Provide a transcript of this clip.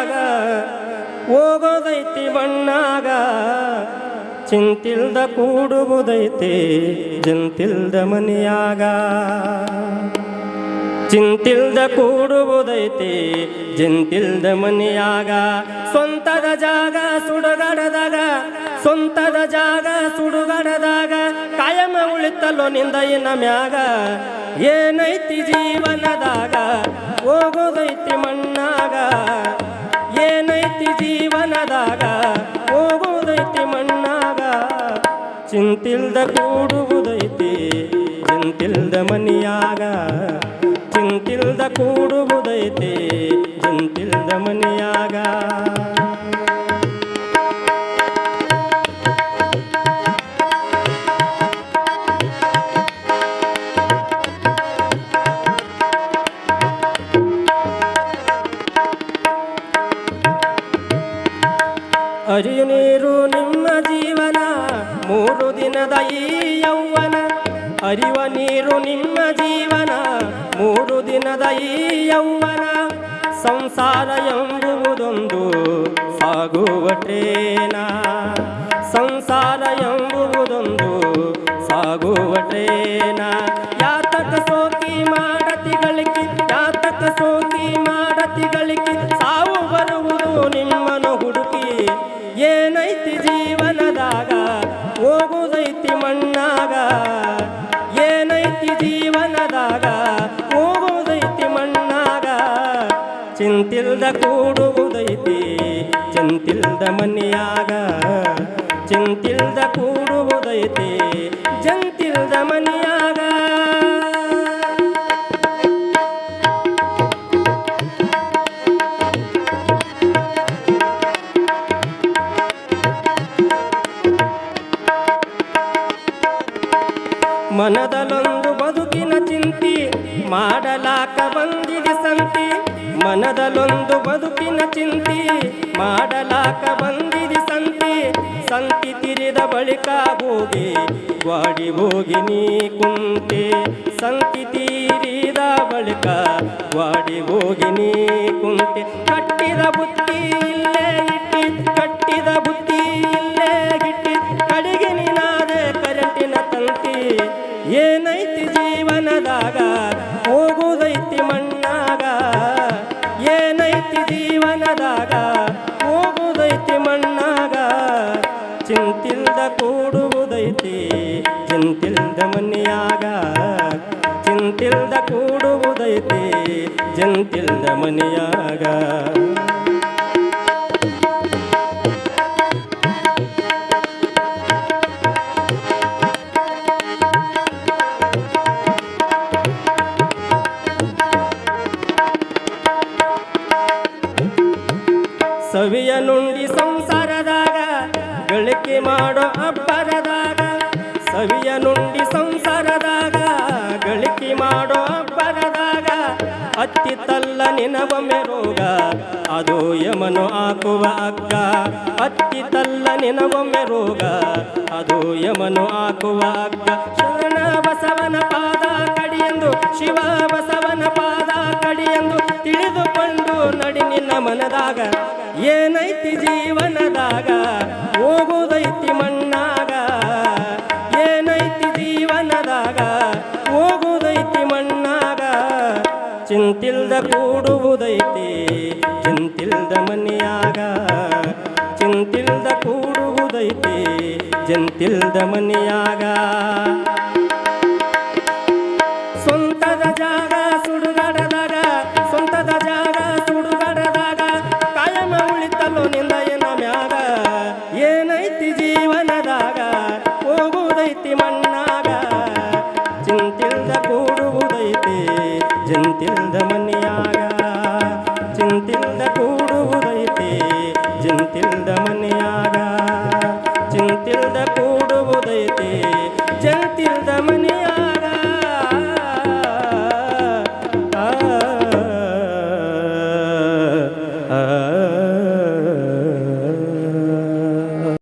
ಜೀವನದಾಗ ಹೋಗೋದೈತಿ ಬಣ್ಣಾಗ. ಚಿಂತಿಲ್ದ ಕೂಡುವುದೈತಿ, ಜಂತಿಲ್ದ ಮನಿಯಾಗ. ಚಿಂತಿಲ್ದ ಕೂಡುವುದೈತಿ, ಜಂತಿಲ್ದ ಮನಿಯಾಗ. ಸ್ವಂತದ ಜಾಗ ಸುಡುಗಡದಾಗ, ಸ್ವಂತದ ಜಾಗ ಸುಡುಗಡದಾಗ. ಕಾಯಮ ಉಳಿತಲ್ಲೋ ನಿಂದ ಇನ್ನ ಮ್ಯಾಗ. ಏನೈತಿ ಜೀವನದಾಗ, ಹೋಗೋದೈತಿ ಮಣ್ಣಾಗ. ಏನೈತಿ ಜೀವನದಾಗ ಹೋಗುವುದೈತಿ ಮಣ್ಣಾಗ. ಚಿಂತಿಲ್ದ ಕೂಡುವುದೈತಿ ಜಂತಿಲ್ದ ಮನಿಯಾಗ. ಚಿಂತಿಲ್ದ ಕೂಡುವುದೈತಿ ಜಂತಿಲ್ದ ಮನಿಯಾಗ. ನಿಮ್ಮ ಜೀವನ, ಮೂರು ದಿನದ ಈ ಯೌವನ, ಅರಿವ ನೀರು ನಿಮ್ಮ ಜೀವನ, ಮೂರು ದಿನದ ಈ ಯೌವನ, ಸಂಸಾರ ಎಂಬುವುದೊಂದು ಸಾಗುವ ಟ್ರೇನ. ಸಂಸಾರ ಎಂಬುವುದೊಂದು ಸಾಗುವ ಟ್ರೇನ. ಯಾತಕ ಸೋಕಿ ಮಾಡತಿಗಳಿಗೆ ಯಾತಕ ಸೋಕಿ ಮಾಡತಿ ಏನೈತಿ ಜೀವನದಾಗ ಹೋಗುದೈತಿ ಮಣ್ಣಾಗ. ಏನೈತಿ ಜೀವನದಾಗ ಹೋಗುದೈತಿ ಮಣ್ಣಾಗ. ಚಿಂತಿಲ್ದ ಕೂಡುವುದೈತಿ ಚಿಂತಿಲ್ದ ಮನೆಯಾಗ. ಚಿಂತಿಲ್ದ ಕೂಡುವುದೈತಿ ಜಂತಿಲ್ದ ಮನೆಯಾಗ. ಮನದಲ್ಲೊಂದು ಬದುಕಿನ ಚಿಂತಿ ಮಾಡಲಾಕ ಬಂದಿದೆ ಸಂತಿ ಮನದಲೊಂದು ಬದುಕಿನ ಚಿಂತಿ ಮಾಡಲಾಕ ಬಂದಿದೆ ಸಂತಿ ಸಂತಿ ತಿರಿದ ಬಳಿಕ ಹೋಗಿ ಗ್ವಾಡಿ ಹೋಗಿ ನೀ ಕುಂತೆ. ಸಂತಿ ತೀರಿದ ಬಳಿಕ ಗ್ವಾಡಿ ಹೋಗಿ ನೀ ಕುಂತೆ. ಕಟ್ಟಿದ ಬುತ್ತಿ ಇಲ್ಲೇ ಕೂಡುವುದೈತಿ ಜಂತಿಲ್ದ ಮನೆಯಾಗ. ಸವಿಯ ನುಂಡಿ ಸಂಸಾರದಾಗ ಗಳಿಕೆ ಮಾಡೋ ಅಬ್ಬರದಾಗ ಸವಿಯ ನುಂಡಿ ಯಮನು ಹಾಕುವ ಅಗ್ಗ ಹತ್ತಿತಲ್ಲ ನಿನಗೊಮ್ಮೆ ರೋಗ. ಅದು ಯಮನು ಹಾಕುವ ಅಗ್ಗ. ಶರಣ ಬಸವನ ಪಾದ ಕಡಿಯೆಂದು, ಶಿವ ಬಸವನ ಪಾದ ಕಡಿಯೆಂದು ತಿಳಿದುಕೊಂಡು ನಡಿ ನಿನ್ನ ಮನದಾಗ. ಏನೈತಿ ಜೀವನದಾಗ? ಹೋಗುವುದೈತಿ ಮಣ್ಣಾಗ. ಅಜ್ಜಂತಿಲ್ದ ಮನೆಯಾಗ ಸ್ವಂತದ ಜಾಗ ಸುಡುಗಡದಾಗ, ಸ್ವಂತದ ಜಾಗ ಸುಡುಗಡದಾಗ, ಕಾಯಮ ಉಳಿತಲ್ಲೋ ನಿಂದ ಏನ ಮ್ಯಾಗ. ಏನೈತಿ ಜೀವನದಾಗ, ಹೋಗುವುದೈತಿ ಮಣ್ಣಾಗ. ಚಿಂತಿಲ್ದ ಕೂಡುವುದೈತಿ, ಜಂತಿಲ್ದ ಮನೆಯಾಗ. ಚಿಂತಿಲ್ದ ಕೂಡುವುದೈತಿ, ಜಂತಿಲ್ದ ಮನೆ